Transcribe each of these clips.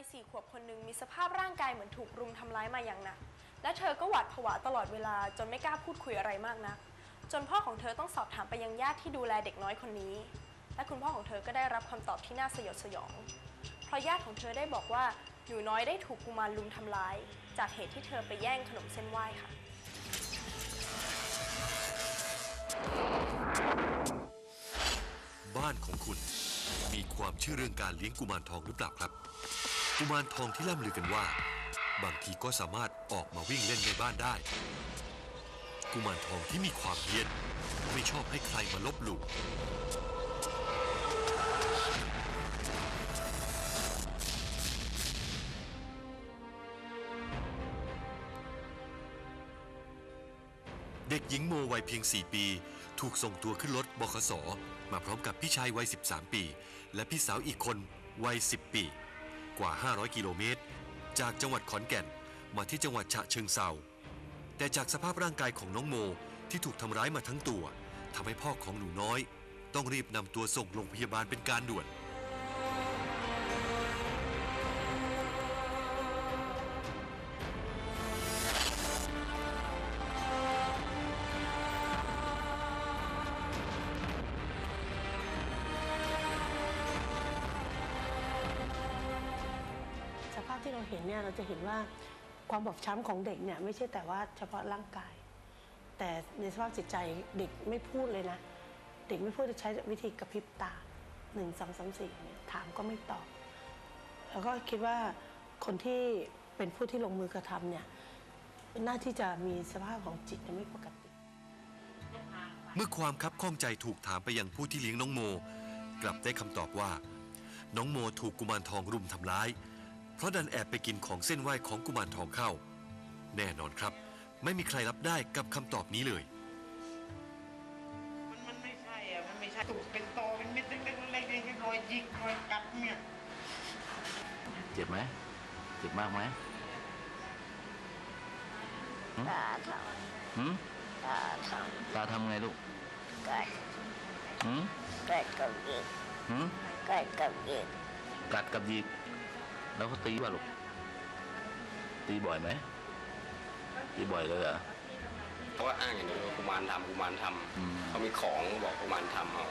ยสี่ขวบคนหนึ่งมีสภาพร่างกายเหมือนถูกรุมทำร้ายมาอย่างหนัก และเธอก็หวาดผวาตลอดเวลาจนไม่กล้าพูดคุยอะไรมากนัก จนพ่อของเธอต้องสอบถามไปยังญาติที่ดูแลเด็กน้อยคนนี้ และคุณพ่อของเธอก็ได้รับคำตอบที่น่าสยดสยอง เพราะญาติของเธอได้บอกว่าหนูน้อยได้ถูกกุมารลุมทำร้าย จากเหตุที่เธอไปแย่งขนมเส้นไหว้ค่ะบ้านของคุณ มีความเชื่อเรื่องการเลี้ยงกุมารทองหรือเปล่าครับ กุมารทองที่ล่ำลือกันว่า บางทีก็สามารถออกมาวิ่งเล่นในบ้านได้ กุมารทองที่มีความเฮี้ยนไม่ชอบให้ใครมาลบหลู่เด็กหญิงโมวัยเพียง 4 ปี ถูกส่งตัวขึ้นรถบขส มาพร้อมกับพี่ชายวัย 13 ปี และพี่สาวอีกคนวัย 10 ปี กว่า 500 กิโลเมตร จากจังหวัดขอนแก่นมาที่จังหวัดฉะเชิงเซาแต่จากสภาพร่างกายของน้องโมที่ถูกทำร้ายมาทั้งตัวทำให้พ่อของหนูน้อย ต้องรีบนำตัวส่งโรงพยาบาลเป็นการด่วน ที่เราเห็นเนี่ยเราจะเห็นว่าความบอบช้ำของเด็กเนี่ยไม่ใช่แต่ว่าเฉพาะร่างกาย แต่ในสภาพจิตใจเด็กไม่พูดเลยนะ เด็กไม่พูดจะใช้วิธีกระพริบตาหนึ่งสองสามสี่เนี่ยถามก็ไม่ตอบ แล้วก็คิดว่าคนที่เป็นผู้ที่ลงมือกระทำเนี่ยน่าที่จะมีสภาพของจิตไม่ปกติ เมื่อความคับข้องใจถูกถามไปยังผู้ที่เลี้ยงน้องโม กลับได้คำตอบว่า น้องโมถูกกุมารทองรุมทำร้าย เพราะดันแอบไปกินของเส้นไหว้ของกุมารทองเข้า แน่นอนครับ ไม่มีใครรับได้กับคำตอบนี้เลย มันมันไม่ใช่อะ มันไม่ใช่ตุกเป็นโตเป็นเม็ดเล็กๆเล็กๆเล็กๆรอยยิกรอยกัดเนี่ย เจ็บไหมเจ็บมากไหมตาทหืมำตาทตาทำไงลูกำกัดหืมกัดกับเด็กหืมกัดกับเด็กกัดกับหยิก แล้วเขาตีป่ะลูกตีบ่อยไหมตีบ่อยเลยเหรอเขาก็อ้างอย่างนี้ว่ากุมารทำกุมารทอืมำเขามีของบอกกุมารทำเอา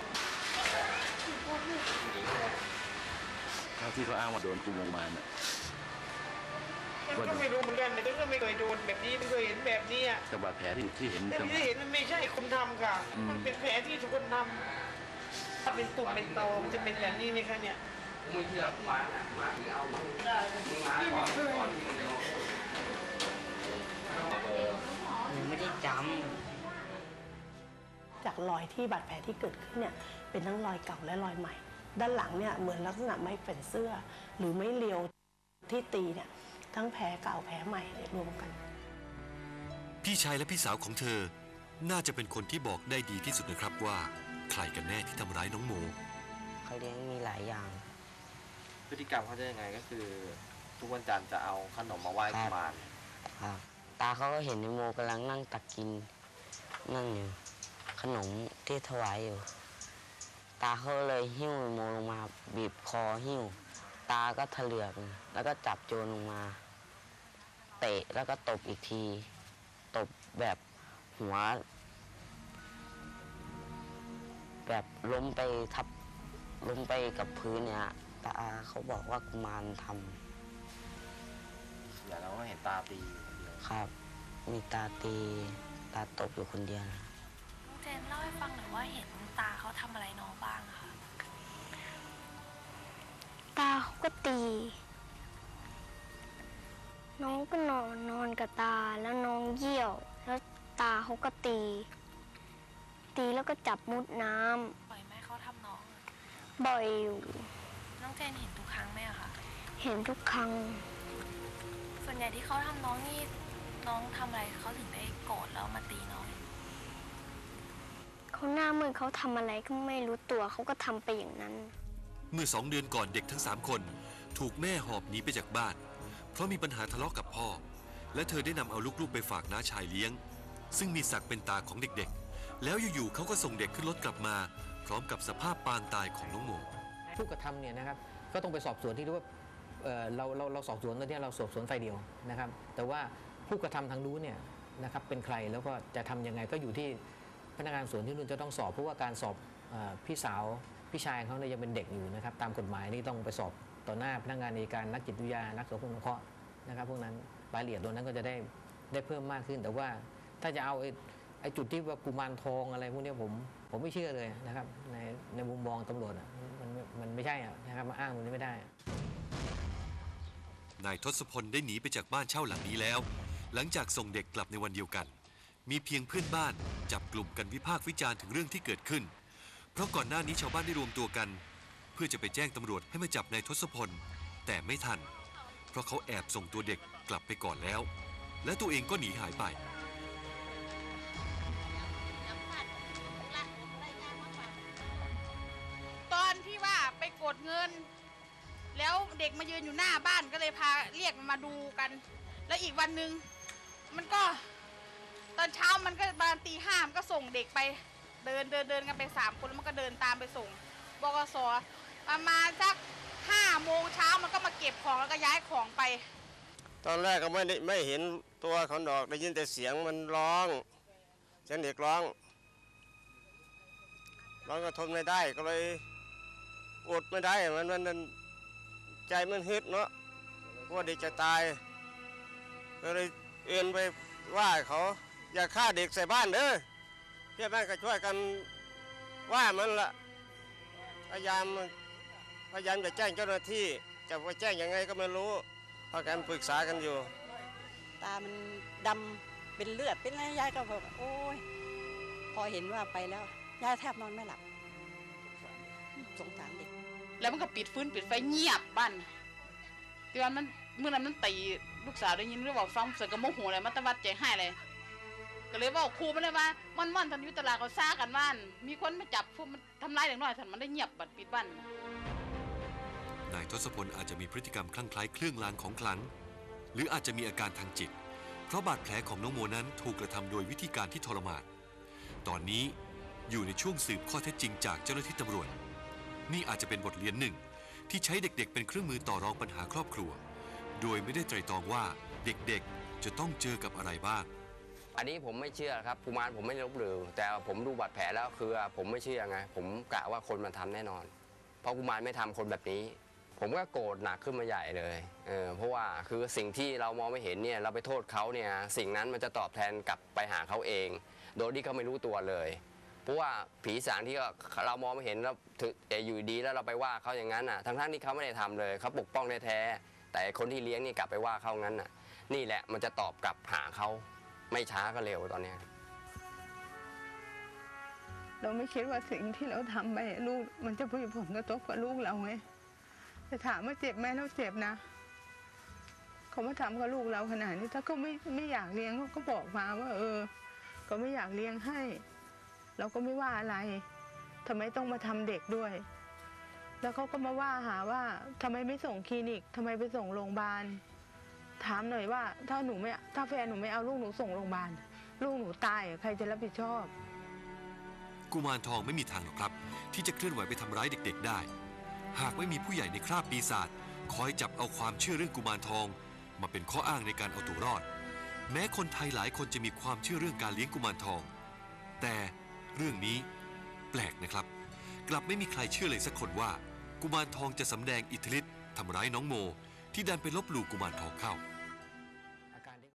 เท่าที่เขาอ้างว่าโดนจูงลงมาน่ะมันก็ไม่รู้เหมือนกันแต่ก็ไม่เคยโดนแบบนี้ไม่เคยเห็นแบบนี้อะแต่บาดแผลที่ที่เห็นแต่ตรงที่เห็นมันไม่ใช่คนทำค่ะ อืม มันเป็นแผลที่ทุกคนทำถ้าเป็นตุ่มเป็นโตมันจะเป็นแบบนี้ไหมคะเนี่ย มึงเชื่อกุมารนะกุมารเอามึงมาก่อนก่อนที่มึงจะเอาเออหนูไม่ได้จจากรอยที่บาดแผลที่เกิดขึ้นเนี่ยเป็นทั้งรอยเก่าและรอยใหม่ ด้านหลังเนี่ยเหมือนลักษณะไม้แผ่นเสื้อ หรือไม้เรียวที่ตีเนี่ยทั้งแผลเก่าแผลใหม่เนี่ยรวมกัน พี่ชายและพี่สาวของเธอ น่าจะเป็นคนที่บอกได้ดีที่สุดนะครับว่า ใครกันแน่ที่ทำร้ายน้องโมำเขาเลี้ยงมีหลายอย่าง พฤติกรรมเขาจะยังไงก็คือ ทุกวันจันทร์จะเอาขนมมาไหว้กุมารครับตาเขาก็เห็นในโมกำลังนั่งตักกิน นั่งอยู่ขนมที่ถวายอยู่ ตาเขาเลยหิ้วโมลงมาบีบคอหิ้ว ตาก็เถลือกแล้วก็จับโจรลงมา เตะแล้วก็ตบอีกที ตบแบบหัว แบบล้มไปทับล้มไปกับพื้นเนี่ย ตาเขาบอกว่ากุมารทำเดี๋ยวเราก็เห็นตาตีอยู่คนเดียวครับ มีตาตีตาตบอยู่คนเดียวนะน้องเจนเล่าให้ฟังหน่อยว่าเห็นตาเขาทำอะไรน้องบ้างอะคะตาเขาก็ตี น้องก็นอนนอนกับตาแล้วน้องเยี่ยว แล้วตาเขาก็ตี ตีแล้วก็จับมุดน้ำปล่อยแม่เขาทำน้องอะบ่อยอยู่ น้องเจนเห็นทุกครั้งไหมอะคะ เห็นทุกครั้ง ส่วนใหญ่ที่เขาทำน้องนี่น้องทำอะไรเขาถึงได้โกรธแล้วมาตีน้อง เขาหน้ามืดเขาทำอะไรก็ไม่รู้ตัวเขาก็ทำไปอย่างนั้น เมื่อสองเดือนก่อนเด็กทั้งสามคน ถูกแม่หอบหนีไปจากบ้าน เพราะมีปัญหาทะเลาะกับพ่อ และเธอได้นำเอาลูกๆไปฝากน้าชายเลี้ยง ซึ่งมีศักดิ์เป็นตาของเด็กๆ แล้วอยู่ๆเขาก็ส่งเด็กขึ้นรถกลับมา พร้อมกับสภาพปางตายของน้องโม ผู้กระทำเนี่ยนะครับก็ต้องไปสอบสวนที่เรียกว่าเอ่อเราเราเราสอบสวนตอนนี้เราสอบสวนไฟเดียวนะครับ แต่ว่าผู้กระทำทางนู้เนี่ยนะครับเป็นใครแล้วก็จะทำยังไงก็อยู่ที่พนักงานสวนที่นู่นจะต้องสอบเพราะว่าการสอบเออพี่สาวพี่ชายเขาเนี่ยยังเป็นเด็กอยู่นะครับตามกฎหมายนี่ต้องไปสอบต่อหน้าพนักงานในการนักจิตวิทยานักสังคมสงเคราะห์นะครับพวกนั้นรายละเอียดตรงนั้นก็จะได้ได้เพิ่มมากขึ้น แต่ว่าถ้าจะเอาไอ้ไอ้จุดที่ว่ากุมารทองอะไรพวกเนี้ยผมผมไม่เชื่อเลยนะครับในในมุมมองตำรวจอะ มันไม่ใช่อะนะครับมาอ้างตรงนี้ไม่ได้ นายทศพลได้หนีไปจากบ้านเช่าหลังนี้แล้ว หลังจากส่งเด็กกลับในวันเดียวกัน มีเพียงเพื่อนบ้านจับกลุ่มกันวิพากษ์วิจารณ์ถึงเรื่องที่เกิดขึ้น เพราะก่อนหน้านี้ชาวบ้านได้รวมตัวกัน เพื่อจะไปแจ้งตำรวจให้มาจับนายทศพล แต่ไม่ทัน เพราะเขาแอบส่งตัวเด็กกลับไปก่อนแล้ว และตัวเองก็หนีหายไป กดเงิน แล้วเด็กมายืนอยู่หน้าบ้านก็เลยพาเรียกมันมาดูกัน แล้วอีกวันหนึ่งมันก็ตอนเช้ามันก็ประมาณตีห้ามก็ส่งเด็กไปเดินเดินเดินกันไปสามคนแล้วมันก็เดินตามไปส่งบกสประมาณสักห้าโมงเช้ามันก็มาเก็บของแล้วก็ย้ายของไป ตอนแรกก็ไม่ได้ไม่เห็นตัวเขาดอกได้ยินแต่เสียงมันร้องเสียงเด็กร้องร้องก็ทนไม่ได้ก็เลย อดไม่ได้ มันมันมันใจมันฮึดเนาะว่าเด็กจะตาย ก็เลยเอื่นไปว่าเขา อย่าฆ่าเด็กใส่บ้านเด้อเพื่อนบ้านก็ช่วยกันว่ามันละพยายามพยายามจะแจ้งเจ้าหน้าที่ จะไปแจ้งยังไงก็ไม่รู้พากันปรึกษากันอยู่ ตามันดำเป็นเลือดเป็นอะไรยายก็แบบโอ้ยพอเห็นว่าไปแล้วยายแทบนอนไม่หลับสงสารเด็ก แล้วมันก็ปิดฟื้นปิดไฟเงียบบ้านตอนมันเมื่อนั้นมันตีลูกสาวได้ยินหรือว่าฟังเสือก็โมโหเลยมันตะวัดใจให้เลยก็เลยบอกครูมันเลยว่าม่อนม่อนทันยุตลาเขาซ่ากันว่านมีคนมาจับพวกมันทำร้ายเด็กน้อยทันมันได้เงียบบัดปิดบ้านนายทศพลอาจจะมีพฤติกรรมคลั่งไคล้เครื่องรางของขลัง หรืออาจจะมีอาการทางจิต เพราะบาดแผลของน้องโมนั้นถูกกระทำโดยวิธีการที่ทรมานตอนนี้อยู่ในช่วงสืบข้อเท็จจริงจากเจ้าหน้าที่ตำรวจ นี่อาจจะเป็นบทเรียนหนึ่ง ที่ใช้เด็กๆ เป็นเครื่องมือต่อรองปัญหาครอบครัว โดยไม่ได้ไตรตรองว่าเด็กๆ จะต้องเจอกับอะไรบ้าง อันนี้ผมไม่เชื่อครับกุมารผมไม่ลบหลู่แต่ผมดูบาดแผลแล้วคือผมไม่เชื่อไง ผมกะว่าคนมันทำแน่นอน เพราะกุมารไม่ทำคนแบบนี้ ผมก็โกรธหนักขึ้นมาใหญ่เลยเออเพราะว่าคือสิ่งที่เรามองไม่เห็นเนี่ยเราไปโทษเขาเนี่ยสิ่งนั้นมันจะตอบแทนกลับไปหาเขาเอง โดยที่เขาไม่รู้ตัวเลย ราะว่าผีสางที่เรามองไม่เห็นแล้วถึงอยู่ดีแล้วเราไปว่าเขาอย่างนั้นอะทั้งๆที่เขาไม่ได้ทำเลยเขาปกป้องแท้แต่คนที่เลี้ยงนี่กลับไปว่าเขางั้นอะ นี่แหละมันจะตอบกลับหาเขาไม่ช้าก็เร็วตอนเนี้ยเราไม่คิดว่าสิ่งที่เราทำไปลูกมันจะมีผลกระทบกับลูกเราไงแต่ถามว่าเจ็บไหมเราเจ็บนะเขามาทำกับลูกเราขนาดนี้ถ้าเขาไม่ไม่อยากเลี้ยงเขาก็บอกมาว่า เออ ก็ไม่อยากเลี้ยงให้ เราก็ไม่ว่าอะไรทำไมต้องมาทำเด็กด้วย แล้วเขาก็มาว่าหาว่าทำไมไม่ส่งคลินิกทำไมไปส่งโรงพยาบาล ถามหน่อยว่า ถ้าหนูไม่ถ้าแฟนหนูไม่เอาลูกหนูส่งโรงพยาบาลลูกหนูตายใครจะรับผิดชอบ กุมารทองไม่มีทางหรอกครับ ที่จะเคลื่อนไหวไปทำร้ายเด็ก ๆ ได้ หากไม่มีผู้ใหญ่ในคราบปีศาจคอยจับเอาความเชื่อเรื่องกุมารทอง มาเป็นข้ออ้างในการเอาตัวรอด แม้คนไทยหลายคนจะมีความเชื่อเรื่องการเลี้ยงกุมารทอง แต่ เรื่องนี้แปลกนะครับ กลับไม่มีใครเชื่อเลยสักคนว่า กุมารทองจะสำแดงอิทธิฤทธิ์ทำร้ายน้องโม ที่ดันไปลบหลู่กุมารทองเข้า